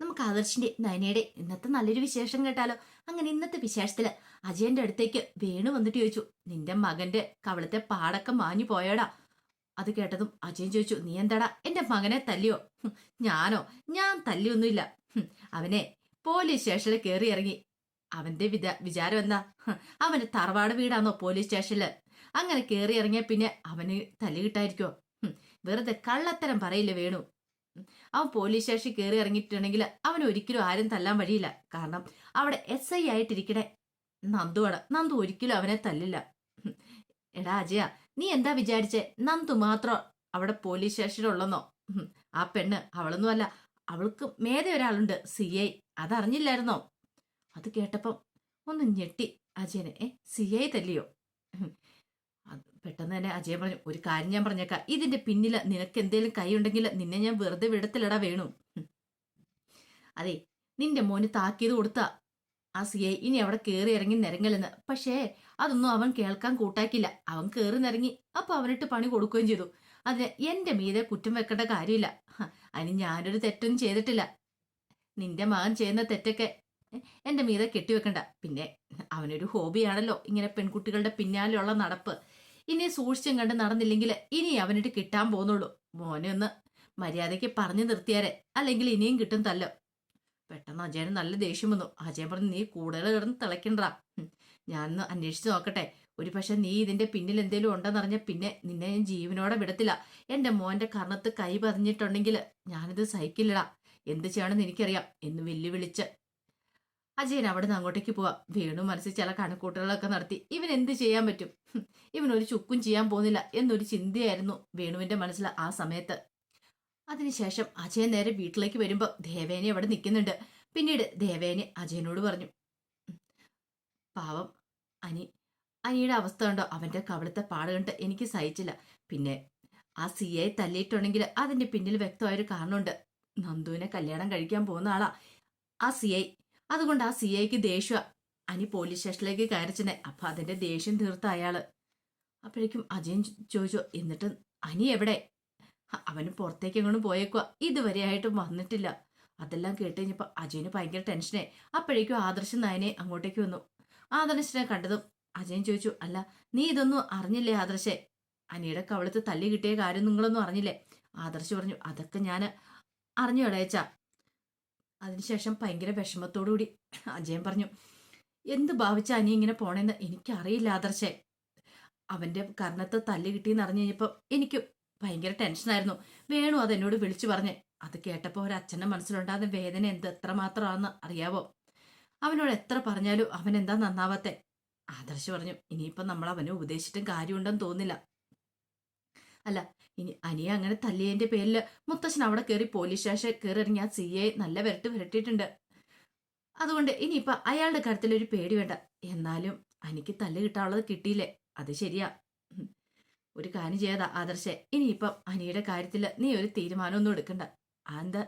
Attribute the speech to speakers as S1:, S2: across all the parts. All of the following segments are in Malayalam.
S1: നമുക്ക് ആദർശിന്റെ നയനയുടെ ഇന്നത്തെ നല്ലൊരു വിശേഷം കേട്ടാലോ? അങ്ങനെ ഇന്നത്തെ വിശേഷത്തിൽ അജയന്റെ അടുത്തേക്ക് വേണു വന്നിട്ട് ചോദിച്ചു നിന്റെ മകന്റെ കവളത്തെ പാടൊക്കെ മാഞ്ഞു പോയോടാ? അത് കേട്ടതും അജയൻ ചോദിച്ചു നീ എന്താടാ? എന്റെ മകനെ തല്ലിയോ? ഞാനോ? ഞാൻ തല്ലിയൊന്നുമില്ല. അവനെ പോലീസ് സ്റ്റേഷനിൽ കയറി ഇറങ്ങി. അവന്റെ വിത വിചാരം എന്താ? അവന്റെ തറവാട് വീടാണോ പോലീസ് സ്റ്റേഷനിൽ. അങ്ങനെ കയറി ഇറങ്ങിയ പിന്നെ അവന് തല്ലി കിട്ടായിരിക്കോ വെറുതെ കള്ളത്തരം പറയില്ല വേണു. അവൻ പോലീസ് സ്റ്റേഷനിൽ കയറി ഇറങ്ങിയിട്ടുണ്ടെങ്കിൽ അവൻ ഒരിക്കലും ആരും തല്ലാൻ വഴിയില്ല. കാരണം അവിടെ എസ് ഐ ആയിട്ടിരിക്കണേ നന്ദുവാണ്. നന്ദു ഒരിക്കലും അവനെ തല്ലില്ല. എടാ അജയ നീ എന്താ വിചാരിച്ചേ? നന്ദു മാത്രം അവിടെ പോലീസ് സ്റ്റേഷനിലുള്ളെന്നോ. ആ പെണ്ണ് അവളൊന്നും അല്ല. അവൾക്ക് മേതെ ഒരാളുണ്ട് സി ഐ അതറിഞ്ഞില്ലായിരുന്നോ? അത് കേട്ടപ്പം ഒന്ന് ഞെട്ടി. അജയനെ സി ഐ തല്ലിയോ? പെട്ടെന്ന് തന്നെ അജയൻ പറഞ്ഞു ഒരു കാര്യം ഞാൻ പറഞ്ഞേക്കാം. ഇതിന്റെ പിന്നിൽ നിനക്ക് എന്തേലും കൈയുണ്ടെങ്കിൽ നിന്നെ ഞാൻ വെറുതെ വിടത്തിലടാ വേണു. അതെ നിന്റെ മോന് താക്കീത് കൊടുത്ത. ആ സി ഐ ഇനി അവിടെ കയറി ഇറങ്ങി നിരങ്ങലെന്ന്. പക്ഷേ അതൊന്നും അവൻ കേൾക്കാൻ കൂട്ടാക്കില്ല അവൻ കയറി നിറങ്ങി അപ്പൊ അവനിട്ട് പണി കൊടുക്കുകയും ചെയ്തു. അതിന് എന്റെ മീതെ കുറ്റം വെക്കേണ്ട കാര്യമില്ല. അതിന് ഞാനൊരു തെറ്റൊന്നും ചെയ്തിട്ടില്ല. നിന്റെ മകൻ ചെയ്യുന്ന തെറ്റൊക്കെ എന്റെ മീതെ കെട്ടിവെക്കണ്ട. പിന്നെ അവനൊരു ഹോബിയാണല്ലോ ഇങ്ങനെ പെൺകുട്ടികളുടെ പിന്നാലെയുള്ള നടപ്പ്. ഇനി സൂക്ഷിച്ചും കണ്ട് നടന്നില്ലെങ്കിൽ ഇനി അവനിട്ട് കിട്ടാൻ പോകുന്നുള്ളൂ. മോനെ ഒന്ന് മര്യാദയ്ക്ക് പറഞ്ഞു നിർത്തിയാരെ. അല്ലെങ്കിൽ ഇനിയും കിട്ടും തല്ലോ. പെട്ടെന്ന് അജയന് നല്ല ദേഷ്യം വന്നു. അജയൻ പറഞ്ഞു നീ കൂടുതൽ കിടന്ന് തിളയ്ക്കണ്ട. ഞാനൊന്ന് അന്വേഷിച്ച് നോക്കട്ടെ. ഒരു പക്ഷെ നീ ഇതിന്റെ പിന്നിൽ എന്തേലും ഉണ്ടെന്നറിഞ്ഞ പിന്നെ നിന്നെ ഞാൻ ജീവനോടെ വിടത്തില്ല. എന്റെ മോന്റെ കർണത്ത് കൈ പതിഞ്ഞിട്ടുണ്ടെങ്കിൽ ഞാനിത് സഹിക്കില്ലടാ. എന്ത് ചെയ്യണമെന്ന് എനിക്കറിയാം. എന്ന് വെല്ലുവിളിച്ച് അജയൻ അവിടെ നിന്ന് അങ്ങോട്ടേക്ക് പോവാം. വേണു മനസ്സിൽ ചില കണക്കൂട്ടുകളൊക്കെ നടത്തി. ഇവൻ എന്ത് ചെയ്യാൻ പറ്റും? ഇവൻ ഒരു ചുക്കും ചെയ്യാൻ പോകുന്നില്ല എന്നൊരു ചിന്തയായിരുന്നു വേണുവിന്റെ മനസ്സിൽ ആ സമയത്ത്. അതിനുശേഷം അജയൻ നേരെ വീട്ടിലേക്ക് വരുമ്പോൾ ദേവേനെ അവിടെ നിൽക്കുന്നുണ്ട്. പിന്നീട് ദേവേനെ അജയനോട് പറഞ്ഞു പാവം അനി അനിയുടെ അവസ്ഥ കണ്ടോ? അവന്റെ കവിളത്തെ പാട് കണ്ട് എനിക്ക് സഹിച്ചില്ല. പിന്നെ ആ സി ഐ തല്ലിയിട്ടുണ്ടെങ്കിൽ അതിന്റെ പിന്നിൽ വ്യക്തമായൊരു കാരണമുണ്ട്. നന്ദുവിനെ കല്യാണം കഴിക്കാൻ പോകുന്ന ആളാ. ആ സി ഐ അതുകൊണ്ട് ആ സി ഐക്ക് ദേഷ്യ. അനി പോലീസ് സ്റ്റേഷനിലേക്ക് കയറിച്ചനെ അപ്പൊ അതിന്റെ ദേഷ്യം തീർത്ത അയാൾ. അപ്പോഴേക്കും അജയൻ ചോദിച്ചു എന്നിട്ട് അനി എവിടെ? അവന് പുറത്തേക്ക് എങ്ങോട്ടും പോയേക്കുക ഇതുവരെ ആയിട്ടും വന്നിട്ടില്ല. അതെല്ലാം കേട്ട് കഴിഞ്ഞപ്പോ അജയന് ഭയങ്കര ടെൻഷനെ അപ്പോഴേക്കും ആദർശൻ നയനെ അങ്ങോട്ടേക്ക് വന്നു. ആദർശനെ കണ്ടതും അജയൻ ചോദിച്ചു അല്ല നീ ഇതൊന്നും അറിഞ്ഞില്ലേ ആദർശെ? അനിയുടെ കവളത്ത് തല്ലി കിട്ടിയ കാര്യം നിങ്ങളൊന്നും അറിഞ്ഞില്ലേ? ആദർശ് പറഞ്ഞു അതൊക്കെ ഞാൻ അറിഞ്ഞു ഇളയച്ച അതിനുശേഷം ഭയങ്കര വിഷമത്തോടുകൂടി അജയൻ പറഞ്ഞു എന്ത് ഭാവിച്ച അനി ഇങ്ങനെ പോണെന്ന് എനിക്കറിയില്ല ആദർശേ. അവന്റെ കർണത്ത് തല്ലി കിട്ടിയെന്ന് അറിഞ്ഞു കഴിഞ്ഞപ്പോൾ എനിക്ക് ഭയങ്കര ടെൻഷനായിരുന്നു വേണു അതെന്നോട് വിളിച്ചു പറഞ്ഞ്. അത് കേട്ടപ്പോൾ ഒരു അച്ഛന്റെ മനസ്സിലുണ്ടാകുന്ന വേദന എന്ത് എത്രമാത്രമാണെന്ന് അറിയാവോ? അവനോട് എത്ര പറഞ്ഞാലും അവൻ എന്താ നന്നാവാത്തെ? ആദർശ് പറഞ്ഞു ഇനിയിപ്പം നമ്മൾ അവനെ ഉപദേശിച്ചിട്ടും കാര്യമുണ്ടെന്ന് തോന്നില്ല അല്ല ഇനി അനിയെ അങ്ങനെ തല്ലിയതിന്റെ പേരിൽ മുത്തശ്ശൻ അവിടെ കയറി പോലീസ് സ്റ്റേഷൻ കയറി ഇറങ്ങി ആ സി ഐ നല്ല വിരട്ട് വിരട്ടിയിട്ടുണ്ട്. അതുകൊണ്ട് ഇനിയിപ്പൊ അയാളുടെ കാര്യത്തിൽ ഒരു പേടി വേണ്ട. എന്നാലും അനിക്ക് തല്ല് കിട്ടാനുള്ളത് കിട്ടിയില്ലേ? അത് ശരിയാ. ഒരു കാര്യം ചെയ്യാതാ ആദർശെ. ഇനിയിപ്പം അനിയുടെ കാര്യത്തിൽ നീ ഒരു തീരുമാനമൊന്നും എടുക്കണ്ട. എന്താ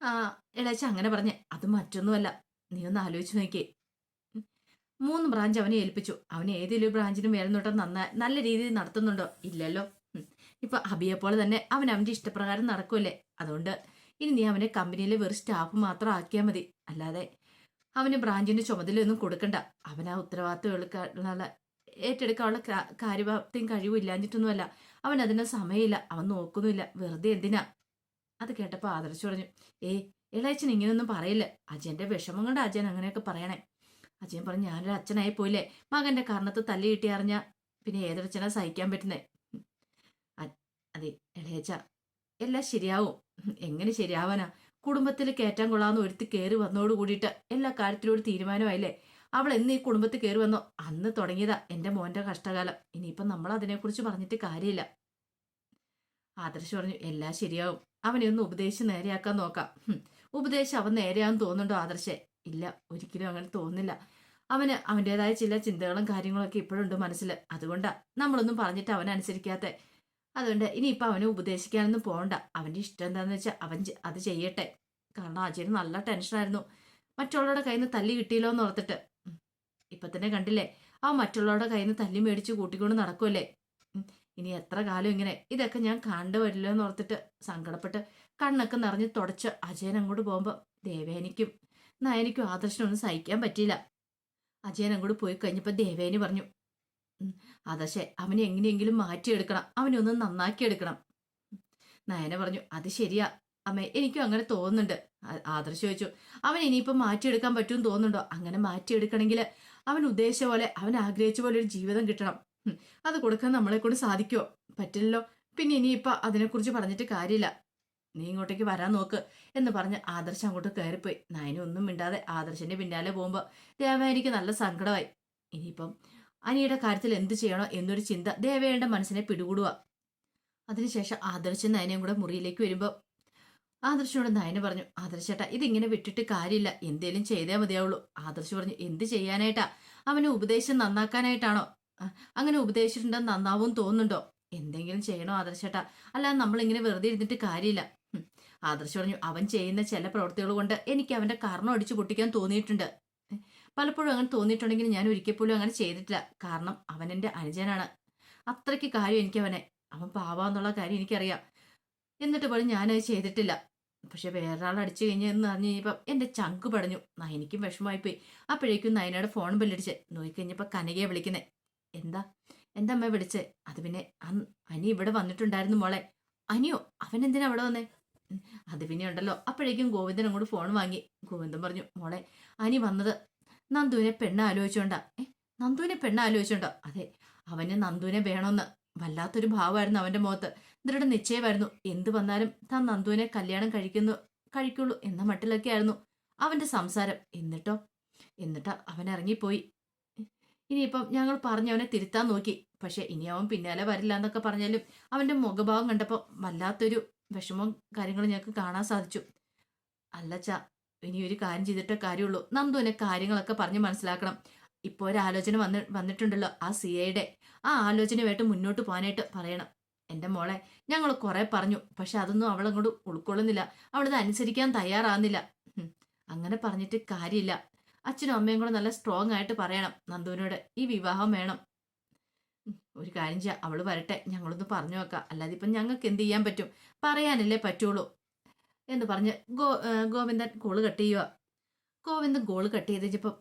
S1: ആ ഇളച്ച അങ്ങനെ പറഞ്ഞേ. അത് മറ്റൊന്നുമല്ല. നീ ഒന്ന് ആലോചിച്ച് നോക്കിയേ. മൂന്ന് ബ്രാഞ്ച് അവനെ ഏൽപ്പിച്ചു. അവൻ ഏതെങ്കിലും ബ്രാഞ്ചിനും മേൽനോട്ടം നന്നായി നല്ല രീതിയിൽ നടത്തുന്നുണ്ടോ? ഇല്ലല്ലോ. ഉം. ഇപ്പൊ അബിയെ പോലെ തന്നെ അവൻ അവന്റെ ഇഷ്ടപ്രകാരം നടക്കുമല്ലേ അതുകൊണ്ട് ഇനി നീ അവനെ കമ്പനിയിലെ വെറും സ്റ്റാഫ് മാത്രം ആക്കിയാൽ മതി. അല്ലാതെ അവന് ബ്രാഞ്ചിന്റെ ചുമതലയൊന്നും കൊടുക്കണ്ട. അവൻ ആ ഉത്തരവാദിത്വം എടുക്കാനുള്ള ഏറ്റെടുക്കാനുള്ള കാര്യവാപ്തിയും കഴിവും ഇല്ലാഞ്ഞിട്ടൊന്നുമല്ല. അവൻ അതിന് സമയമില്ല. അവൻ നോക്കുന്നില്ല വെറുതെ എന്തിനാ? അത് കേട്ടപ്പോൾ ആദർശ് പറഞ്ഞു ഏ ഇളയച്ചൻ ഇങ്ങനെയൊന്നും പറയില്ല. അജയന്റെ വിഷമം കൊണ്ട് അജയൻ അങ്ങനെയൊക്കെ പറയണേ. അജയൻ പറഞ്ഞു ഞാനൊരു അച്ഛനായി പോയില്ലേ? മകന്റെ കാരണത്ത് തല്ലി കിട്ടി അറിഞ്ഞ പിന്നെ ഏതൊരച്ഛനാ സഹിക്കാൻ പറ്റുന്നേ? അതെ ഇളയച്ച എല്ലാം ശരിയാവും. എങ്ങനെ ശരിയാവാനാ? കുടുംബത്തിൽ കയറ്റാൻ കൊള്ളാന്ന് ഒരുത്തി കയറി വന്നോട് കൂടിയിട്ട് എല്ലാ കാര്യത്തിലും ഒരു തീരുമാനമായില്ലേ? അവൾ എന്ന് ഈ കുടുംബത്തിൽ കയറി വന്നോ? അന്ന് തുടങ്ങിയതാ എന്റെ മോന്റെ കഷ്ടകാലം. ഇനിയിപ്പം നമ്മൾ അതിനെക്കുറിച്ച് പറഞ്ഞിട്ട് കാര്യമില്ല. ആദർശ് പറഞ്ഞു എല്ലാം ശരിയാവും. അവനെ ഒന്ന് ഉപദേശിച്ച് നേരെയാക്കാൻ നോക്കാം. ഉപദേശം അവൻ നേരെയാന്ന് തോന്നുന്നുണ്ടോ ആദർശെ? ഇല്ല ഒരിക്കലും അങ്ങനെ തോന്നില്ല അവന് അവന്റെതായ ചില ചിന്തകളും കാര്യങ്ങളൊക്കെ ഇപ്പോഴുണ്ട് മനസ്സിൽ അതുകൊണ്ടാ നമ്മളൊന്നും പറഞ്ഞിട്ട് അവൻ അനുസരിക്കാത്ത. അതുകൊണ്ട് ഇനിയിപ്പോൾ അവനെ ഉപദേശിക്കാനൊന്നും പോകണ്ട അവന്റെ ഇഷ്ടം എന്താണെന്ന് വെച്ചാൽ അവൻ അത് ചെയ്യട്ടെ. കാരണം അജയന് നല്ല ടെൻഷനായിരുന്നു മറ്റുള്ളവരുടെ കയ്യിൽ നിന്ന് തല്ലി കിട്ടിയല്ലോ എന്ന് ഓർത്തിട്ട്. ഇപ്പം തന്നെ കണ്ടില്ലേ? ആ മറ്റുള്ളവരുടെ കയ്യിൽ നിന്ന് തല്ലി മേടിച്ച് കൂട്ടിക്കൊണ്ട് നടക്കുമല്ലേ ഇനി എത്ര കാലം ഇങ്ങനെ? ഇതൊക്കെ ഞാൻ കണ്ടു വരില്ലോ എന്ന് ഓർത്തിട്ട് സങ്കടപ്പെട്ട് കണ്ണൊക്കെ നിറഞ്ഞ് തുടച്ച് അജയൻ അങ്ങോട്ട് പോകുമ്പോൾ ദേവേനിക്കും നയനിക്കും ആദർശനൊന്നും സഹിക്കാൻ പറ്റിയില്ല. അജയൻ അങ്ങോട്ട് പോയി കഴിഞ്ഞപ്പോൾ ദേവേനി പറഞ്ഞു "ഉം, ആദർശെ അവനെ എങ്ങനെയെങ്കിലും മാറ്റിയെടുക്കണം. അവനെ ഒന്ന് നന്നാക്കി എടുക്കണം നയന പറഞ്ഞു അത് ശരിയാ. അമ്മ എനിക്കും അങ്ങനെ തോന്നുന്നുണ്ട്. ആദർശ് ചോദിച്ചു അവൻ ഇനിയിപ്പം മാറ്റിയെടുക്കാൻ പറ്റുമെന്ന് തോന്നുന്നുണ്ടോ? അങ്ങനെ മാറ്റിയെടുക്കണമെങ്കിൽ അവൻ ഉദ്ദേശിച്ച പോലെ അവൻ ആഗ്രഹിച്ച പോലെ ഒരു ജീവിതം കിട്ടണം. അത് കൊടുക്കാൻ നമ്മളെ കൊണ്ട് സാധിക്കുമോ പറ്റില്ലല്ലോ. പിന്നെ ഇനിയിപ്പോൾ അതിനെക്കുറിച്ച് പറഞ്ഞിട്ട് കാര്യമില്ല. നീ ഇങ്ങോട്ടേക്ക് വരാൻ നോക്ക് എന്ന് പറഞ്ഞ് ആദർശ് അങ്ങോട്ട് കയറിപ്പോയി. നയന ഒന്നും മിണ്ടാതെ ആദർശന്റെ പിന്നാലെ പോകുമ്പോൾ ദേവയാനിക്ക് നല്ല സങ്കടമായി. ഇനിയിപ്പം അനിയുടെ കാര്യത്തിൽ എന്ത് ചെയ്യണോ എന്നൊരു ചിന്ത ദേവയുടെ മനസ്സിനെ പിടികൂടുക. അതിനുശേഷം ആദർശൻ നയനയും കൂടെ മുറിയിലേക്ക് വരുമ്പോൾ ആദർശനോട് നയന പറഞ്ഞു ആദർശേട്ടാ ഇതിങ്ങനെ വിട്ടിട്ട് കാര്യമില്ല. എന്തേലും ചെയ്തേ മതിയാവുള്ളൂ. ആദർശ് പറഞ്ഞു എന്ത് ചെയ്യാനായിട്ടാ? അവനെ ഉപദേശം നന്നാക്കാനായിട്ടാണോ? അങ്ങനെ ഉപദേശിച്ചിട്ടുണ്ടെന്ന് നന്നാവും തോന്നുന്നുണ്ടോ? എന്തെങ്കിലും ചെയ്യണോ ആദർശേട്ടാ? അല്ലാതെ നമ്മളിങ്ങനെ വെറുതെ ഇരുന്നിട്ട് കാര്യമില്ല. ആദർശ് പറഞ്ഞു അവൻ ചെയ്യുന്ന ചില പ്രവൃത്തികൾ കൊണ്ട് എനിക്ക് അവന്റെ കർണം അടിച്ചു പൊട്ടിക്കാൻ തോന്നിയിട്ടുണ്ട്. പലപ്പോഴും അങ്ങനെ തോന്നിയിട്ടുണ്ടെങ്കിൽ ഞാൻ ഒരിക്കൽ പോലും അങ്ങനെ ചെയ്തിട്ടില്ല. കാരണം അവൻ എന്റെ അനുജനാണ്. അത്രയ്ക്ക് കാര്യം എനിക്ക് അവനെ അവൻ പാവാന്നുള്ള കാര്യം എനിക്കറിയാം. എന്നിട്ട് പോലും ഞാനത് ചെയ്തിട്ടില്ല. പക്ഷെ വേറൊരാൾ അടിച്ചു കഴിഞ്ഞെന്ന് പറഞ്ഞു കഴിഞ്ഞപ്പോൾ എന്റെ ചങ്ക് പടഞ്ഞു. ന- എനിക്കും വിഷമമായിപ്പോയി. അപ്പോഴേക്കും നയനയുടെ ഫോൺ ബില്ലടിച്ച് നോക്കിക്കഴിഞ്ഞപ്പോൾ കനകയെ വിളിക്കുന്നേ. എന്താ? എന്റെ അമ്മ വിളിച്ചേ? അത് പിന്നെ അനി ഇവിടെ വന്നിട്ടുണ്ടായിരുന്നു മോളെ. അനിയോ അവൻ എന്തിനാ അവിടെ വന്നേ? അത് പിന്നെ ഉണ്ടല്ലോ. അപ്പോഴേക്കും ഗോവിന്ദൻ അങ്ങോട്ട് ഫോൺ വാങ്ങി. ഗോവിന്ദൻ പറഞ്ഞു മോളെ അനി വന്നത് നന്ദുവിനെ പെണ്ണ് ആലോചിച്ചോണ്ടാ നന്ദുവിനെ പെണ്ണ് ആലോചിച്ചോണ്ടോ അതെ അവന് നന്ദുവിനെ വേണമെന്ന് വല്ലാത്തൊരു ഭാവമായിരുന്നു അവന്റെ മുഖത്ത്. ദൃഢ നിശ്ചയമായിരുന്നു. എന്തു വന്നാലും താൻ നന്ദുവിനെ കല്യാണം കഴിക്കുന്നു കഴിക്കുള്ളൂ എന്ന മട്ടിലൊക്കെ ആയിരുന്നു അവന്റെ സംസാരം. എന്നിട്ടോ? എന്നിട്ടാ അവൻ ഇറങ്ങിപ്പോയി. ഇനിയിപ്പം ഞങ്ങൾ പറഞ്ഞ് അവനെ തിരുത്താൻ നോക്കി. പക്ഷെ ഇനി അവൻ പിന്നാലെ വരില്ല എന്നൊക്കെ പറഞ്ഞാലും അവന്റെ മുഖഭാവം കണ്ടപ്പോൾ വല്ലാത്തൊരു വിഷമവും കാര്യങ്ങളും ഞങ്ങൾക്ക് കാണാൻ സാധിച്ചു. അല്ലച്ചാ ഇനി ഒരു കാര്യം ചെയ്തിട്ടേ കാര്യമുള്ളൂ. നന്ദുവിനെ കാര്യങ്ങളൊക്കെ പറഞ്ഞ് മനസ്സിലാക്കണം. ഇപ്പോൾ ഒരു ആലോചന വന്ന് വന്നിട്ടുണ്ടല്ലോ ആ സി ഐയുടെ. ആ ആലോചനയുമായിട്ട് മുന്നോട്ട് പോകാനായിട്ട് പറയണം. എന്റെ മോളെ ഞങ്ങൾ കുറേ പറഞ്ഞു പക്ഷെ അതൊന്നും അവളങ്ങോട്ട് ഉൾക്കൊള്ളുന്നില്ല. അവളത് അനുസരിക്കാൻ തയ്യാറാകുന്നില്ല. അങ്ങനെ പറഞ്ഞിട്ട് കാര്യമില്ല. അച്ഛനും അമ്മയും കൂടെ നല്ല സ്ട്രോങ് ആയിട്ട് പറയണം നന്ദുവിനോട്. ഈ വിവാഹം വേണം. ഒരു കാര്യം ചെയ്യാം. അവൾ വരട്ടെ. ഞങ്ങളൊന്ന് പറഞ്ഞു വെക്കാം അല്ലാതെ ഇപ്പം ഞങ്ങൾക്ക് എന്ത് ചെയ്യാൻ പറ്റും? പറയാനല്ലേ പറ്റുള്ളൂ. എന്ന് പറഞ്ഞ് ഗോ ഗോവിന്ദൻ ഗോൾ കട്ട് ചെയ്യുക ഗോവിന്ദൻ ഗോൾ കട്ട് ചെയ്ത് കഴിഞ്ഞപ്പം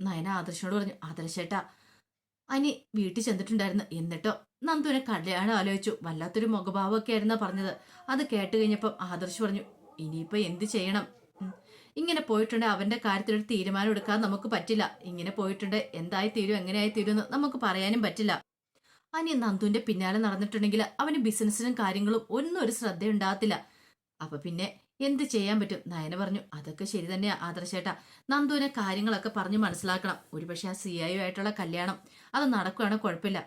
S1: നയന ആദർശനോട് പറഞ്ഞു ആദർശേട്ടാ അനി വീട്ടിൽ ചെന്നിട്ടുണ്ടായിരുന്നു. എന്നിട്ടോ? നന്ദുവിനെ കല്യാണം ആലോചിച്ചു. വല്ലാത്തൊരു മുഖഭാവമൊക്കെ ആയിരുന്നു പറഞ്ഞത്. അത് കേട്ട് കഴിഞ്ഞപ്പം ആദർശ് പറഞ്ഞു ഇനിയിപ്പോൾ എന്ത് ചെയ്യണം? ഇങ്ങനെ പോയിട്ടുണ്ട്. അവന്റെ കാര്യത്തിലൊരു തീരുമാനം എടുക്കാൻ നമുക്ക് പറ്റില്ല. ഇങ്ങനെ പോയിട്ടുണ്ട്. എന്തായി തീരും? എങ്ങനെയായി തീരും എന്ന് നമുക്ക് പറയാനും പറ്റില്ല. അനി നന്ദുവിന്റെ പിന്നാലെ നടന്നിട്ടുണ്ടെങ്കിൽ അവന് ബിസിനസ്സിനും കാര്യങ്ങളും ഒന്നും ഒരു ശ്രദ്ധയുണ്ടാകത്തില്ല. അപ്പം പിന്നെ എന്ത് ചെയ്യാൻ പറ്റും? നയന പറഞ്ഞു അതൊക്കെ ശരി തന്നെയാ ആദർശേട്ടാ നന്ദുവിനെ കാര്യങ്ങളൊക്കെ പറഞ്ഞു മനസ്സിലാക്കണം. ഒരുപക്ഷെ ആ സി ഐ ആയിട്ടുള്ള കല്യാണം അത് നടക്കുകയാണെങ്കിൽ കുഴപ്പമില്ല.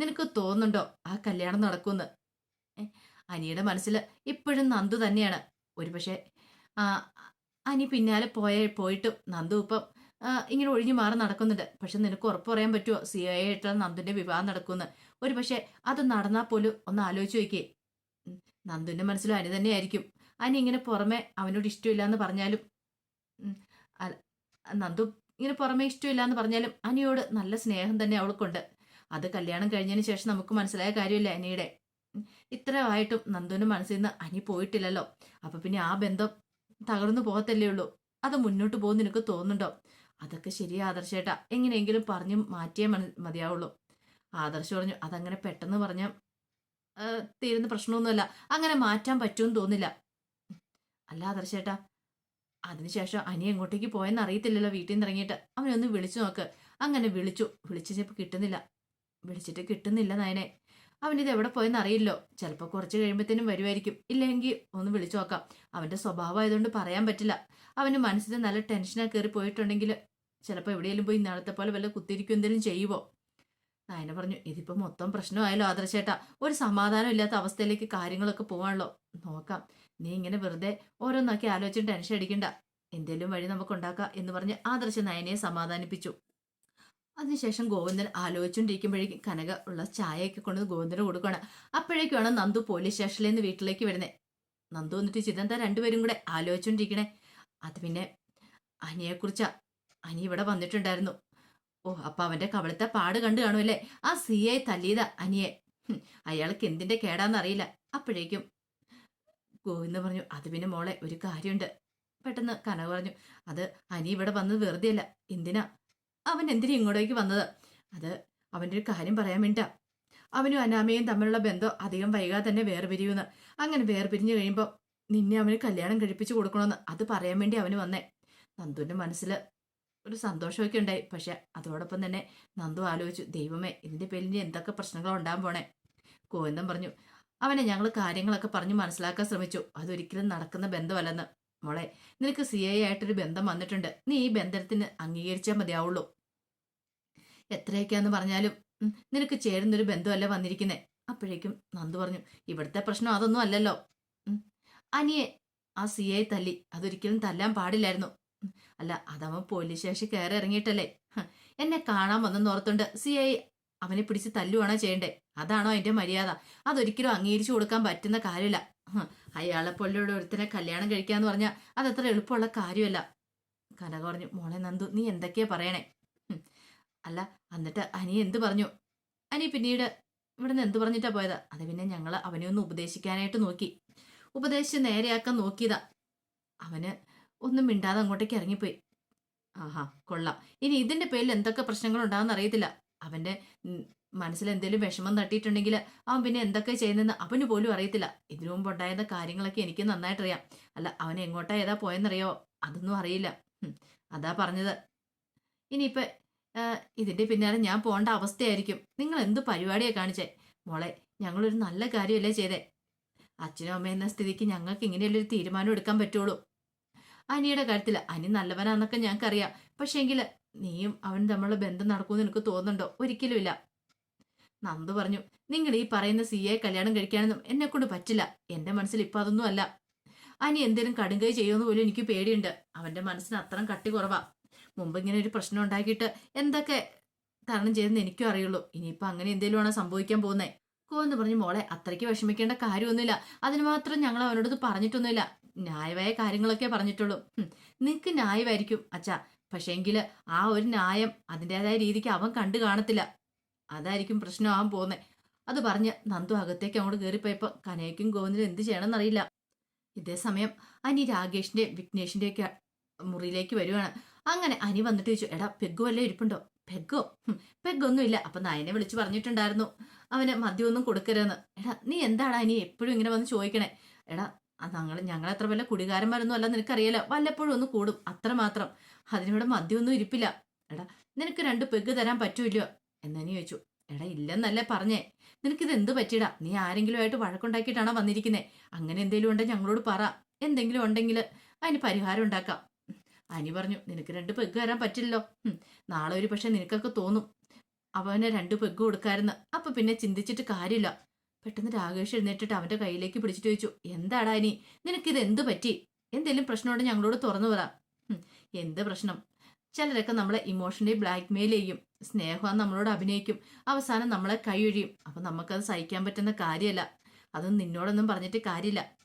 S1: നിനക്ക് തോന്നുന്നുണ്ടോ ആ കല്യാണം നടക്കുമെന്ന്? അനിയുടെ മനസ്സിൽ ഇപ്പോഴും നന്ദു തന്നെയാണ്. ഒരുപക്ഷെ അനി പിന്നാലെ പോയ പോയിട്ടും നന്ദു ഇപ്പം ഇങ്ങനെ ഒഴിഞ്ഞു മാറി നടക്കുന്നുണ്ട്. പക്ഷെ നിനക്ക് ഉറപ്പ് പറയാൻ പറ്റുമോ സി ഐ ആയിട്ടുള്ള നന്ദുവിന്റെ വിവാഹം നടക്കുമെന്ന്. ഒരുപക്ഷെ അത് നടന്നാൽ പോലും ഒന്ന് ആലോചിച്ച് നോക്കിയേ. നന്ദുവിന്റെ മനസ്സിലും അനി തന്നെയായിരിക്കും. അനി ഇങ്ങനെ പുറമെ അവനോട് ഇഷ്ടമില്ല എന്ന് പറഞ്ഞാലും നന്ദു ഇങ്ങനെ പുറമെ ഇഷ്ടമില്ല എന്ന് പറഞ്ഞാലും അനിയോട് നല്ല സ്നേഹം തന്നെ അവൾക്കുണ്ട്. അത് കല്യാണം കഴിഞ്ഞതിന് ശേഷം നമുക്ക് മനസ്സിലായ കാര്യമില്ല അനിയുടെ. ഇത്രയായിട്ടും നന്ദുവിന് മനസ്സിൽ നിന്ന് അനി പോയിട്ടില്ലല്ലോ. അപ്പൊ പിന്നെ ആ ബന്ധം തകർന്നു പോകത്തല്ലേ ഉള്ളൂ. അത് മുന്നോട്ട് പോകുന്ന നിനക്ക് തോന്നുന്നുണ്ടോ? അതൊക്കെ ശരിയാ ആദർശേട്ടാ. എങ്ങനെയെങ്കിലും പറഞ്ഞു മാറ്റിയേ മതിയാവുള്ളൂ. ആദർശ് പറഞ്ഞു അതങ്ങനെ പെട്ടെന്ന് പറഞ്ഞ തീരുന്ന പ്രശ്നമൊന്നുമല്ല. അങ്ങനെ മാറ്റാൻ പറ്റുമെന്ന് തോന്നില്ല. അല്ല ആദർശേട്ടാ അതിനുശേഷം അനി എങ്ങോട്ടേക്ക് പോയെന്ന് അറിയത്തില്ലല്ലോ വീട്ടിൽ നിന്ന് ഇറങ്ങിയിട്ട്. അവനൊന്ന് വിളിച്ചു നോക്ക്. അങ്ങനെ വിളിച്ചു. വിളിച്ചപ്പോൾ കിട്ടുന്നില്ല. വിളിച്ചിട്ട് കിട്ടുന്നില്ല നയനെ. അവനിത് എവിടെ പോയെന്ന് അറിയില്ലോ. ചിലപ്പോൾ കുറച്ച് കഴിയുമ്പോഴത്തേനും വരുമായിരിക്കും ഇല്ലെങ്കിൽ ഒന്ന് വിളിച്ചു നോക്കാം. അവന്റെ സ്വഭാവം ആയതുകൊണ്ട് പറയാൻ പറ്റില്ല. അവന് മനസ്സിൽ നല്ല ടെൻഷനൊക്കെ കയറി പോയിട്ടുണ്ടെങ്കിൽ ചിലപ്പോൾ എവിടെയെങ്കിലും പോയി നാളത്തെ പോലെ വല്ല കുത്തിരിക്കും എന്തെങ്കിലും ചെയ്യുവോ? നായന പറഞ്ഞു ഇതിപ്പോൾ മൊത്തം പ്രശ്നമായല്ലോ ആദർശേട്ടാ. ഒരു സമാധാനം ഇല്ലാത്ത അവസ്ഥയിലേക്ക് കാര്യങ്ങളൊക്കെ പോവാണല്ലോ. നോക്കാം. നീ ഇങ്ങനെ വെറുതെ ഓരോന്നൊക്കെ ആലോചിച്ച് ടെൻഷൻ അടിക്കണ്ട. എന്തേലും വഴി നമുക്ക് ഉണ്ടാക്കാം എന്ന് പറഞ്ഞ് ആദർശ നയനയെ സമാധാനിപ്പിച്ചു. അതിനുശേഷം ഗോവിന്ദൻ ആലോചിച്ചുകൊണ്ടിരിക്കുമ്പോഴേക്കും കനക ഉള്ള ചായയൊക്കെ കൊണ്ട് ഗോവിന്ദന് കൊടുക്കണം അപ്പോഴേക്കുമാണ് നന്ദു പോലീസ് സ്റ്റേഷനിൽ നിന്ന് വീട്ടിലേക്ക് വരുന്നത് നന്ദു വന്നിട്ട് ചിതന്ത രണ്ടുപേരും കൂടെ ആലോചിച്ചുകൊണ്ടിരിക്കണേ. അത് പിന്നെ അനിയെക്കുറിച്ചാ. അനി ഇവിടെ വന്നിട്ടുണ്ടായിരുന്നു. ഓ അപ്പൊ അവന്റെ കവളത്തെ പാട് കണ്ടു കാണുമല്ലേ ആ സി ഐ തല്ലീത അനിയെ. അയാൾക്ക് എന്തിന്റെ കേടാന്നറിയില്ല. അപ്പോഴേക്കും ഗോവിന്ദ പറഞ്ഞു. അത് പിന്നെ മോളെ ഒരു കാര്യമുണ്ട് പെട്ടെന്ന് കനക പറഞ്ഞു. അത് അനി ഇവിടെ വന്നത് വെറുതെ അല്ല എന്തിനാ? അവൻ എന്തിനാ ഇങ്ങോട്ടേക്ക് വന്നത്? അത് അവന്റെ ഒരു കാര്യം പറയാൻ വേണ്ട അവനും അനാമയും തമ്മിലുള്ള ബന്ധം അധികം വൈകാതെ തന്നെ വേർപിരിയുമെന്ന് അങ്ങനെ വേർപിരിഞ്ഞു കഴിയുമ്പോൾ നിന്നെ അവന് കല്യാണം കഴിപ്പിച്ചു കൊടുക്കണമെന്ന് അത് പറയാൻ വേണ്ടി അവന് വന്നേ. നന്ദുവിന്റെ മനസ്സിൽ ഒരു സന്തോഷമൊക്കെ ഉണ്ടായി. പക്ഷെ അതോടൊപ്പം തന്നെ നന്ദു ആലോചിച്ചു. ദൈവമേ ഇതിന്റെ പേരിൽ എന്തൊക്കെ പ്രശ്നങ്ങളോ ഉണ്ടാകാൻ പോണേ? ഗോവിന്ദൻ പറഞ്ഞു. അവനെ ഞങ്ങൾ കാര്യങ്ങളൊക്കെ പറഞ്ഞു മനസ്സിലാക്കാൻ ശ്രമിച്ചു. അതൊരിക്കലും നടക്കുന്ന ബന്ധമല്ലെന്ന്. മോളെ നിനക്ക് സി ഐ ആയിട്ടൊരു ബന്ധം വന്നിട്ടുണ്ട്. നീ ഈ ബന്ധത്തിന് അംഗീകരിച്ചാൽ മതിയാവുള്ളൂ. എത്രയൊക്കെയാന്ന് പറഞ്ഞാലും നിനക്ക് ചേരുന്നൊരു ബന്ധമല്ല വന്നിരിക്കുന്നേ. അപ്പോഴേക്കും നന്ദു പറഞ്ഞു ഇവിടുത്തെ പ്രശ്നം അതൊന്നും അല്ലല്ലോ. അനിയെ ആ സി ഐ തല്ലി. അതൊരിക്കലും തല്ലാൻ പാടില്ലായിരുന്നു. അല്ല അതവൻ പോലീസ് സ്റ്റേഷൻ കയറി ഇറങ്ങിയിട്ടല്ലേ? എന്നെ കാണാൻ വന്നെന്ന് ഓർത്തുണ്ട് സി ഐ അവനെ പിടിച്ച് തല്ലുവാണോ ചെയ്യണ്ടേ? അതാണോ അതിന്റെ മര്യാദ. അതൊരിക്കലും അംഗീകരിച്ചു കൊടുക്കാൻ പറ്റുന്ന കാര്യമില്ല. അയാളെ പോലുള്ള ഒരുത്തനെ കല്യാണം കഴിക്കാന്ന് പറഞ്ഞാൽ അതത്ര എളുപ്പമുള്ള കാര്യമല്ല. കനക പറഞ്ഞു മോളെ നന്ദു നീ എന്തൊക്കെയാ പറയണേ? അല്ല എന്നിട്ട് അനി എന്ത് പറഞ്ഞു? അനി പിന്നീട് ഇവിടുന്ന് എന്ത് പറഞ്ഞിട്ടാ പോയത്? അത് പിന്നെ ഞങ്ങൾ അവനെ ഒന്ന് ഉപദേശിക്കാനായിട്ട് നോക്കി. ഉപദേശിച്ച് നേരെയാക്കാൻ നോക്കിയതാ. അവന് ഒന്നും മിണ്ടാതെ അങ്ങോട്ടേക്ക് ഇറങ്ങിപ്പോയി. ആഹാ കൊള്ളാം. ഇനി ഇതിന്റെ പേരിൽ എന്തൊക്കെ പ്രശ്നങ്ങൾ ഉണ്ടാകുന്ന അറിയത്തില്ല അവന്റെ ഉം, മനസ്സിൽ എന്തെങ്കിലും വിഷമം തട്ടിയിട്ടുണ്ടെങ്കിൽ അവൻ പിന്നെ എന്തൊക്കെ ചെയ്യുന്നതെന്ന് അവന് പോലും അറിയത്തില്ല. ഇതിനു മുമ്പ് ഉണ്ടായിരുന്ന കാര്യങ്ങളൊക്കെ എനിക്ക് നന്നായിട്ടറിയാം. അല്ല അവൻ എങ്ങോട്ടാ ഏതാ പോയെന്നറിയോ? അതൊന്നും അറിയില്ല. അതാ പറഞ്ഞത്. ഇനിയിപ്പോൾ ഇതിന്റെ പിന്നാലെ ഞാൻ പോകേണ്ട അവസ്ഥയായിരിക്കും. നിങ്ങൾ എന്ത് പരിപാടിയാണ് കാണിച്ചേ? മോളെ ഞങ്ങളൊരു നല്ല കാര്യമല്ലേ ചെയ്തേ? അച്ഛനും അമ്മ എന്ന സ്ഥിതിക്ക് ഞങ്ങൾക്ക് ഇങ്ങനെയുള്ളൊരു തീരുമാനം എടുക്കാൻ പറ്റുള്ളൂ. അനിയുടെ കാര്യത്തിൽ അനി നല്ലവനാന്നൊക്കെ ഞങ്ങൾക്കറിയാം. പക്ഷേങ്കിൽ നീയും അവൻ തമ്മിലുള്ള ബന്ധം നടക്കുമെന്ന് എനിക്ക് തോന്നുന്നുണ്ടോ? ഒരിക്കലുമില്ല. നന്ദു പറഞ്ഞു നിങ്ങൾ ഈ പറയുന്ന സി എ കല്യാണം കഴിക്കാനൊന്നും എന്നെ കൊണ്ട് പറ്റില്ല. എന്റെ മനസ്സിൽ ഇപ്പൊ അതൊന്നും അല്ല. അനി എന്തേലും കടുങ്കൈ ചെയ്യുമെന്ന് പോലും എനിക്ക് പേടിയുണ്ട്. അവന്റെ മനസ്സിന് അത്രയും കട്ടി കുറവാ. മുമ്പ് ഇങ്ങനെ ഒരു പ്രശ്നം ഉണ്ടാക്കിയിട്ട് എന്തൊക്കെ തരണം ചെയ്തെന്ന് എനിക്കും അറിയുള്ളൂ. ഇനിയിപ്പോ അങ്ങനെ എന്തേലും എന്തെങ്കിലുമാണ് സംഭവിക്കാൻ പോകുന്നേ? കോന്ന് പറഞ്ഞു മോളെ അത്രയ്ക്ക് വിഷമിക്കേണ്ട കാര്യമൊന്നുമില്ല. അതിന് മാത്രം ഞങ്ങൾ അവനോട് പറഞ്ഞിട്ടൊന്നുമില്ല. ന്യായമായ കാര്യങ്ങളൊക്കെ പറഞ്ഞിട്ടുള്ളൂ. നിങ്ങൾക്ക് ന്യായമായിരിക്കും. അച്ഛാ പക്ഷേങ്കിൽ ആ ഒരു ന്യായം അതിന്റെതായ രീതിക്ക് അവൻ കണ്ടു കാണത്തില്ല. അതായിരിക്കും പ്രശ്നമാവാൻ പോകുന്നത് അത് പറഞ്ഞ് നന്ദു അകത്തേക്ക് അങ്ങോട്ട് കയറിപ്പോയപ്പോൾ കനയ്ക്കും ഗോവിന്ദനും എന്ത് ചെയ്യണമെന്നറിയില്ല. ഇതേ സമയം അനി രാകേഷിന്റെ വിഘ്നേഷിന്റെ ഒക്കെ മുറിയിലേക്ക് വരുവാണ്. അങ്ങനെ അനി വന്നിട്ട് ചോദിച്ചു എടാ പെഗ്ഗു വല്ല ഇരിപ്പുണ്ടോ? പെഗ്ഗോ? ഹും, പെഗ്ഗൊന്നുമില്ല. അപ്പൊ നയനെ വിളിച്ചു പറഞ്ഞിട്ടുണ്ടായിരുന്നു. അവന് മദ്യമൊന്നും കൊടുക്കരുതെന്ന്. എടാ നീ എന്താണ് അനി എപ്പോഴും ഇങ്ങനെ വന്ന് ചോദിക്കണേ? എടാ ഞങ്ങൾ ഞങ്ങൾ അത്ര വല്ല കുടികാരന്മാരൊന്നും അല്ല നിനക്കറിയാലോ. വല്ലപ്പോഴും ഒന്ന് കൂടും അത്ര മാത്രം അതിനിവിടെ മദ്യമൊന്നും ഇരിപ്പില്ല. എടാ നിനക്ക് രണ്ട് പെഗ് തരാൻ പറ്റൂല്ലോ എന്നനി ചോദിച്ചു. എടാ ഇല്ലെന്നല്ലേ പറഞ്ഞേ. നിനക്കിത് എന്ത് പറ്റിയടാ? നീ ആരെങ്കിലും ആയിട്ട് വഴക്കുണ്ടാക്കിയിട്ടാണോ വന്നിരിക്കുന്നത് അങ്ങനെ എന്തെങ്കിലും ഉണ്ടെങ്കിൽ ഞങ്ങളോട് പറ. എന്തെങ്കിലും ഉണ്ടെങ്കിൽ അതിന് പരിഹാരം ഉണ്ടാക്കാം. അനി പറഞ്ഞു നിനക്ക് രണ്ട് പെഗ് തരാൻ പറ്റില്ലല്ലോ. നാളെ ഒരു പക്ഷെ നിനക്കൊക്കെ തോന്നും. അവനെ രണ്ട് പെഗ് കൊടുക്കായിരുന്നു. അപ്പൊ പിന്നെ ചിന്തിച്ചിട്ട് കാര്യമില്ല. പെട്ടെന്ന് രാകേഷ് എഴുന്നേറ്റിട്ട് അവന്റെ കയ്യിലേക്ക് പിടിച്ചിട്ട് ചോദിച്ചു എന്താടാ അനി? നിനക്കിത് എന്ത് പറ്റി? എന്തെങ്കിലും പ്രശ്നമുണ്ടെങ്കിൽ ഞങ്ങളോട് തുറന്നു പറ. എന്ത് പ്രശ്നം? ചിലരൊക്കെ നമ്മളെ ഇമോഷണലി ബ്ലാക്ക് മെയിൽ ചെയ്യും. സ്നേഹം നമ്മളോട് അഭിനയിക്കും. അവസാനം നമ്മളെ കൈയൊഴിയും. അപ്പം നമുക്കത് സഹിക്കാൻ പറ്റുന്ന കാര്യമല്ല. അതൊന്നും നിന്നോടൊന്നും പറഞ്ഞിട്ട് കാര്യമില്ല.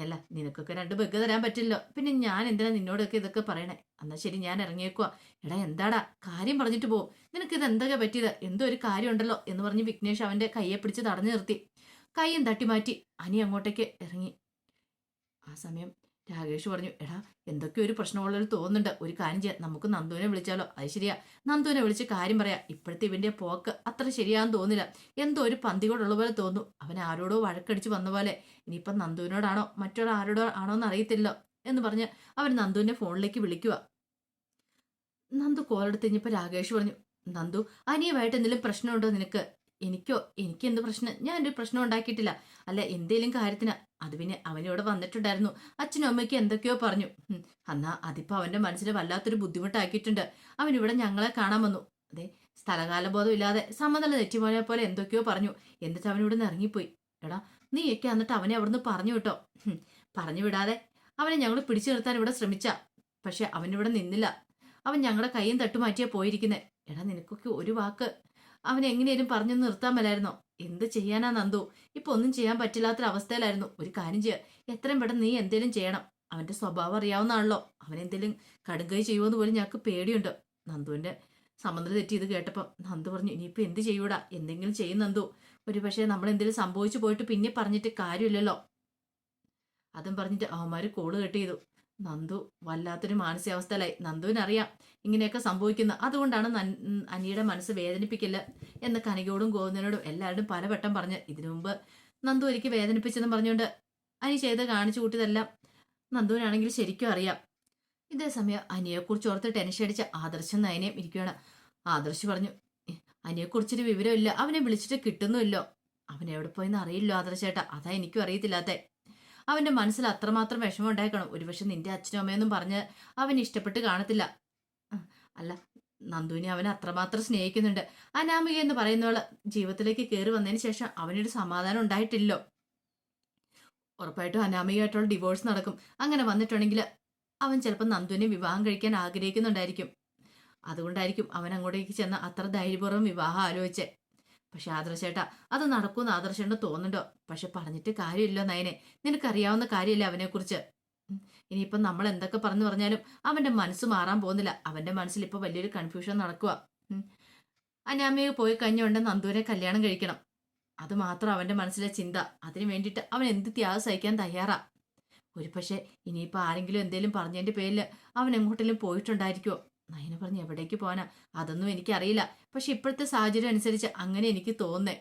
S1: അല്ല നിനക്കൊക്കെ രണ്ട് ബഗ് തരാൻ പറ്റില്ലോ. പിന്നെ ഞാൻ എന്തിനാ നിന്നോടൊക്കെ ഇതൊക്കെ പറയണേ? എന്നാ ശരി ഞാൻ ഇറങ്ങിയേക്കുവാ. എടാ എന്താടാ? കാര്യം പറഞ്ഞിട്ട് പോ. നിനക്ക് ഇത് എന്തൊക്കെ പറ്റിയത്? എന്തോ ഒരു കാര്യം ഉണ്ടല്ലോ എന്ന് പറഞ്ഞ് വിഘ്നേഷ് അവന്റെ കയ്യെ പിടിച്ച് തടഞ്ഞു നിർത്തി. കൈയും തട്ടി മാറ്റി അനി അങ്ങോട്ടേക്ക് ഇറങ്ങി. ആ സമയം രാകേഷ് പറഞ്ഞു എടാ എന്തൊക്കെ ഒരു പ്രശ്നമുള്ളൊരു തോന്നുന്നുണ്ട്. ഒരു കാര്യം ചെയ്യാം. നമുക്ക് നന്ദുവിനെ വിളിച്ചാലോ. അത് ശരിയാ. നന്ദുവിനെ വിളിച്ച് കാര്യം പറയാം. ഇപ്പോഴത്തെ ഇവന്റെ പോക്ക് അത്ര ശരിയാന്ന് തോന്നില്ല. എന്തോ ഒരു പന്തികളുള്ള പോലെ തോന്നുന്നു. അവൻ ആരോടോ വഴക്കടിച്ച് വന്ന പോലെ. ഇനിയിപ്പം നന്ദുവിനോടാണോ? മറ്റൊരാരോടോ ആണോ എന്ന് അറിയത്തില്ലോ എന്ന് പറഞ്ഞ് അവൻ നന്ദുവിന്റെ ഫോണിലേക്ക് വിളിക്കുക നന്ദു കോളെടുത്ത് കഴിഞ്ഞപ്പോൾ രാകേഷ് പറഞ്ഞു നന്ദു അനിയുമായിട്ട് എന്തെങ്കിലും പ്രശ്നമുണ്ടോ നിനക്ക്? എനിക്കോ എനിക്ക് എന്ത് പ്രശ്നം? ഞാൻ ഒരു പ്രശ്നം ഉണ്ടാക്കിയിട്ടില്ല. അല്ല എന്തേലും കാര്യത്തിന്. അത് പിന്നെ അവനിവിടെ വന്നിട്ടുണ്ടായിരുന്നു. അച്ഛനും അമ്മയ്ക്ക് എന്തൊക്കെയോ പറഞ്ഞു. എന്നാ അതിപ്പോ അവന്റെ മനസ്സിൽ വല്ലാത്തൊരു ബുദ്ധിമുട്ടാക്കിയിട്ടുണ്ട്. അവൻ ഇവിടെ ഞങ്ങളെ കാണാൻ വന്നു. അതെ സ്ഥലകാലബോധം ഇല്ലാതെ സമനില തെറ്റിപ്പോയ പോലെ എന്തൊക്കെയോ പറഞ്ഞു. എന്നിട്ട് അവൻ ഇവിടെ നിന്ന് ഇറങ്ങിപ്പോയി. എടാ നീയൊക്കെ എന്നിട്ട് അവനെ അവിടുന്ന് പറഞ്ഞു വിട്ടോ. പറഞ്ഞു വിടാതെ അവനെ ഞങ്ങൾ പിടിച്ചു നിർത്താൻ ഇവിടെ ശ്രമിച്ച. പക്ഷെ അവനിവിടെ നിന്നില്ല. അവൻ ഞങ്ങളുടെ കൈയും തട്ടുമാറ്റിയാ പോയിരിക്കുന്നത് എടാ നിനക്കൊക്കെ ഒരു വാക്ക്. അവൻ എങ്ങനെയും പറഞ്ഞു നിർത്താൻ മേലായിരുന്നോ? എന്ത് ചെയ്യാനാ നന്ദു? ഇപ്പൊ ഒന്നും ചെയ്യാൻ പറ്റില്ലാത്തൊരവസ്ഥയിലായിരുന്നു. ഒരു കാര്യം ചെയ്യുക എത്രയും പെട്ടെന്ന് നീ എന്തേലും ചെയ്യണം. അവന്റെ സ്വഭാവം അറിയാവുന്നതാണല്ലോ. അവൻ എന്തേലും കടുകൈ ചെയ്യുമെന്ന് പോലും ഞങ്ങൾക്ക് പേടിയുണ്ട്. നന്ദുവിന്റെ സമനില തെറ്റി ഇത് കേട്ടപ്പോൾ നന്ദു പറഞ്ഞു ഇനിയിപ്പോ എന്ത് ചെയ്യൂടാ? എന്തെങ്കിലും ചെയ്യും നന്ദു. ഒരു പക്ഷേ നമ്മൾ എന്തെങ്കിലും സംഭവിച്ചു പോയിട്ട് പിന്നെ പറഞ്ഞിട്ട് കാര്യമില്ലല്ലോ. അതും പറഞ്ഞിട്ട് അവന്മാർ കോൾ കട്ട് ചെയ്തു. നന്ദു വല്ലാത്തൊരു മാനസികാവസ്ഥയിലായി. നന്ദുവിനറിയാം ഇങ്ങനെയൊക്കെ സംഭവിക്കുന്ന. അതുകൊണ്ടാണ് അനിയുടെ മനസ്സ് വേദനിപ്പിക്കില്ല എന്ന് കനകയോടും ഗോവിന്ദനോടും എല്ലാവരും പലവട്ടം പറഞ്ഞ്. ഇതിനു മുമ്പ് നന്ദു എനിക്ക് വേദനിപ്പിച്ചെന്ന് പറഞ്ഞുകൊണ്ട് അനി ചെയ്ത് കാണിച്ചു കൂട്ടിയതെല്ലാം നന്ദുവിനാണെങ്കിൽ ശരിക്കും അറിയാം. ഇതേ സമയം അനിയെക്കുറിച്ച് ഓർത്ത് ടെൻഷൻ അടിച്ച ആദർശം നയനയും ഇരിക്കുകയാണ്. ആദർശ് പറഞ്ഞു "എ, അനിയെക്കുറിച്ചൊരു വിവരമില്ല. അവനെ വിളിച്ചിട്ട് കിട്ടുന്നുമില്ലോ. അവൻ എവിടെ പോയെന്ന് അറിയില്ലോ ആദർശേട്ടാ. അതാ എനിക്കും അറിയത്തില്ലാത്തേ. അവന്റെ മനസ്സിൽ അത്രമാത്രം വിഷമം ഉണ്ടായിക്കണം ഒരുപക്ഷെ നിന്റെ അച്ഛനും അമ്മയൊന്നും പറഞ്ഞ് അവൻ ഇഷ്ടപ്പെട്ട് കാണത്തില്ല. അല്ല നന്ദുവിനെ അവൻ അത്രമാത്രം സ്നേഹിക്കുന്നുണ്ട്. അനാമിക എന്ന് പറയുന്നവൾ ജീവിതത്തിലേക്ക് കയറി വന്നതിന് ശേഷം അവനൊരു സമാധാനം ഉണ്ടായിട്ടില്ലോ. ഉറപ്പായിട്ടും അനാമികയായിട്ടുള്ള ഡിവോഴ്സ് നടക്കും. അങ്ങനെ വന്നിട്ടുണ്ടെങ്കിൽ അവൻ ചിലപ്പോൾ നന്ദുവിനെ വിവാഹം കഴിക്കാൻ ആഗ്രഹിക്കുന്നുണ്ടായിരിക്കും. അതുകൊണ്ടായിരിക്കും അവൻ അങ്ങോട്ടേക്ക് ചെന്ന അത്ര ധൈര്യപൂർവം വിവാഹം ആലോചിച്ചേ. പക്ഷെ ആദർശേട്ടാ അത് നടക്കുമെന്ന് ആദർശേട്ടന് തോന്നുന്നുണ്ടോ? പക്ഷെ പറഞ്ഞിട്ട് കാര്യമില്ല നയനെ. നിനക്കറിയാവുന്ന കാര്യമില്ല അവനെക്കുറിച്ച്. ഇനിയിപ്പം നമ്മൾ എന്തൊക്കെ പറഞ്ഞു പറഞ്ഞാലും അവന്റെ മനസ്സ് മാറാൻ പോകുന്നില്ല. അവന്റെ മനസ്സിൽ ഇപ്പോൾ വലിയൊരു കൺഫ്യൂഷൻ നടക്കുക അനാമയെ പോയി കഴിഞ്ഞുകൊണ്ട് നന്ദുവിനെ കല്യാണം കഴിക്കണം. അത് മാത്രം അവന്റെ മനസ്സിലെ ചിന്ത. അതിനു വേണ്ടിയിട്ട് അവൻ എന്ത് ത്യാഗം സഹിക്കാൻ തയ്യാറാ? ഒരു പക്ഷേ ഇനിയിപ്പോൾ ആരെങ്കിലും എന്തേലും പറഞ്ഞതിന്റെ പേരിൽ അവൻ എങ്ങോട്ടെങ്കിലും പോയിട്ടുണ്ടായിരിക്കുമോ നയന പറഞ്ഞു എവിടേക്ക് പോകാനാ? അതൊന്നും എനിക്കറിയില്ല. പക്ഷെ ഇപ്പോഴത്തെ സാഹചര്യം അനുസരിച്ച് അങ്ങനെ എനിക്ക് തോന്നേ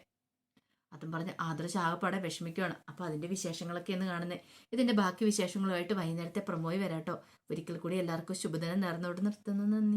S1: അതും പറഞ്ഞ് ആദർശ ആകപ്പാടെ വിഷമിക്കുകയാണ് അപ്പോൾ അതിന്റെ വിശേഷങ്ങളൊക്കെ എന്ന് കാണുന്നത് ഇതിന്റെ ബാക്കി വിശേഷങ്ങളുമായിട്ട് വൈകുന്നേരത്തെ പ്രൊമോയി വരാട്ടോ. ഒരിക്കൽ കൂടി എല്ലാവർക്കും ശുഭദിനം നേർന്നോട് നിർത്തുന്നു. നന്ദി.